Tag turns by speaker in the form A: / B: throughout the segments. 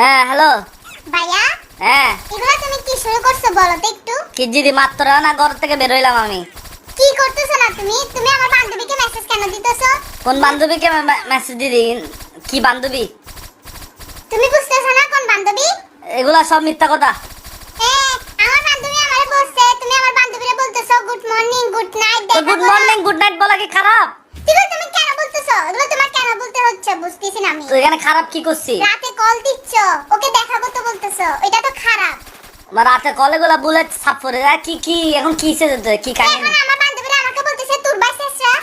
A: হ্যাঁ হ্যালো।
B: ভাইয়া
A: হ্যাঁ।
B: এগুলো তুমি কি শুরু করছ বলো তো একটু?
A: কি দিদি মাত্র না ঘর থেকে বেরোইলাম আমি?
B: কি করতেছো না তুমি? তুমি আমার বান্ধবীকে মেসেজ কেন দিতেছো?
A: কোন বান্ধবীকে মেসেজ দিদি? কি বান্ধবী?
B: তুমি বুঝতেছো না কোন বান্ধবী?
A: এগুলা সব মিথ্যা কথা।
B: আমার বান্ধবী আমারে বলছে তুমি আমার বান্ধবীরে বলতেছো good morning good night
A: good morning good night বলা কি খারাপ?
B: তুমি কেন বলতেছো? এগুলো তোমার বলতে বুঝতেছি না আমি।
A: তো এখানে খারাপ কি করছি
B: রাতে কল দিচ্ছ। ওকে দেখা করতে বলতেছো। এটা তো খারাপ।
A: বা রাতে কলে গুলা বুলেট সাপ করে আর কি কি এখন কি সেজেছে কি কাহিনী?
B: এখন আমার বান্ধবীরা আমাকে বলতেছে তোর ভাই শেষরা?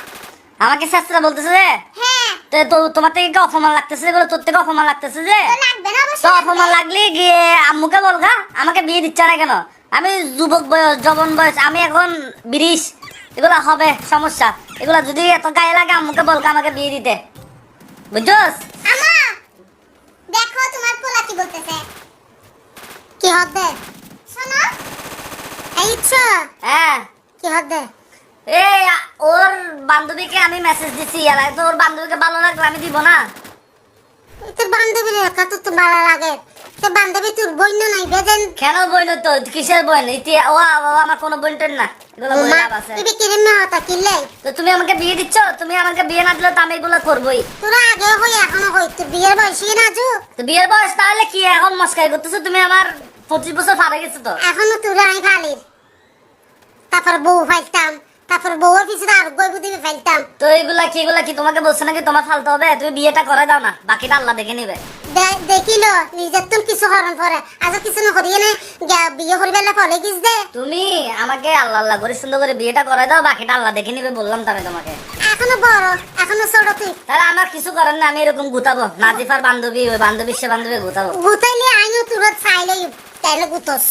A: আমাকে শাস্ত্রা বলতেছে যে?
B: হ্যাঁ।
A: তো তো তোমার থেকে কি অপমান লাগতেছে? এগুলো তোর থেকে অপমান লাগতেছে যে?
B: তো লাগবে না
A: তো অপমান লাগলে গিয়ে আম্মুকে বলগা আমাকে বিয়ে দিচ্ছে না কেন? আমি যুবক বয়স জবন বয়স আমি এখন বিরিশ। এগুলো হবে সমস্যা। এগুলো যদি এত গায়ে লাগে আম্মুকে বলগা আমাকে বিয়ে দিতে। বুঝছস
B: আমা দেখো তোমার পোলা কি বলতেছে। কি হবে শোনো এই ইচ্ছা
A: হ্যাঁ।
B: কি হবে
A: এই ওর বান্ধবীকে আমি মেসেজ দিছি আর তো ওর বান্ধবীকে ভালো লাগলে আমি দিব না।
B: তোর বান্ধবীর একা তো ভালো লাগে। তোর বান্ধবী তোর বইন নাই বেদেন
A: কেন বইন তো? কিসের বইন ইতি ও আমার কোনো না। এগুলো বই লাভ আছে।
B: তুই কিরে মে হতা কিলে
A: তো তুমি আমাকে বিয়ে দিচ্ছ? তুমি আমাকে বিয়ে না দিলে তো আমি এগুলো করবোই।
B: তোরা আগে হই এখনও হই। তোর বিয়ের বয়সী না জু
A: তো বিয়ের বয়স তাহলে কি? এখন মস্কাই করতেছো তুমি আমার পঁচিশ বছর পারে গেছো তো?
B: এখনও তোরা আমি ফালির। তারপর বউ ফাইতাম তারপর বউর পিছনে আর
A: তো এগুলা কি এগুলা কি তোমাকে বলছে নাকি? তোমার ফালতে হবে তুমি বিয়েটা করে দাও না বাকিটা আল্লাহ দেখে নিবে।
B: দেখিল কিছু হরণ পরে আজ কিছু নে বিয়ে ফলে কিস দে।
A: তুমি আমাকে আল্লাহ আল্লাহ করে সুন্দর করে বিয়েটা করে দাও বাকিটা আল্লাহ দেখে নিবে বললাম তোমাকে।
B: এখনও বড় এখনও ছোট তুই।
A: তাহলে আমার কিছু করার না আমি এরকম গুতাবো। নাজিফার বান্ধবী ওই বান্ধবীর সে বান্ধবী গুতাবো।
B: গুতাইলে আইনো তুরত চাইলে তাইলে গুতস।